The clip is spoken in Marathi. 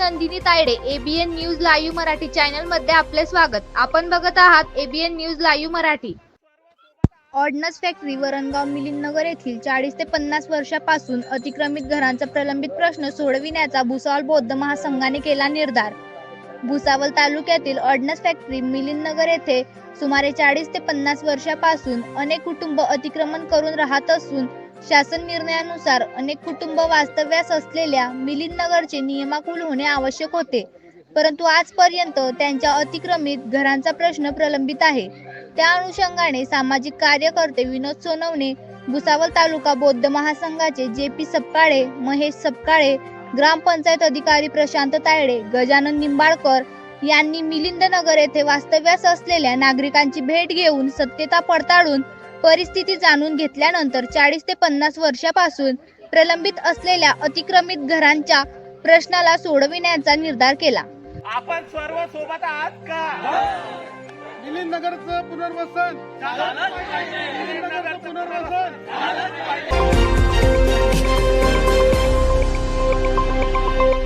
Nandini Tayade ABN news live Marathi चॅनलमध्ये आपले स्वागत. आपण बघत आहात ABN news live Marathi. Ordnance factory Varangaon Milindnagar येथील चाळीस ते पन्नास वर्षापासून अतिक्रमित घरांचा प्रलंबित प्रश्न सोडविण्याचा भुसावळ बौद्ध महासंघाने केला निर्धार. भुसावळ तालुक्यातील ऑर्डनन्स फॅक्टरी मिलिंदनगर येथे सुमारे चाळीस ते पन्नास वर्षापासून अनेक कुटुंब अतिक्रमण करून राहत असून शासन निर्णयानुसार अनेक कुटुंब वास्तव्यास असलेल्या मिलिंद नगरचे नियमाकुल होणे आवश्यक होते. परंतु आजपर्यंत त्यांच्या अतिक्रमित घरांचा प्रश्न प्रलंबित आहे. त्या अनुषंगाने सामाजिक कार्यकर्ते विनोद सोनवणे भुसावळ तालुका बौद्ध महासंघाचे जे पी सपकाळे महेश सपकाळे ग्रामपंचायत अधिकारी प्रशांत तायडे गजानन निंबाळकर यांनी मिलिंदनगर येथे वास्तव्यास असलेल्या नागरिकांची भेट घेऊन सत्यता पडताळून परिस्थिती जाणून घेतल्यानंतर चाळीस ते पन्नास वर्षापासून प्रलंबित असलेल्या अतिक्रमित घरांच्या प्रश्नाला सोडविण्याचा निर्धार केला. आपण सर्व सोबत आहात का? मिलिंद नगरचं पुनर्वसन.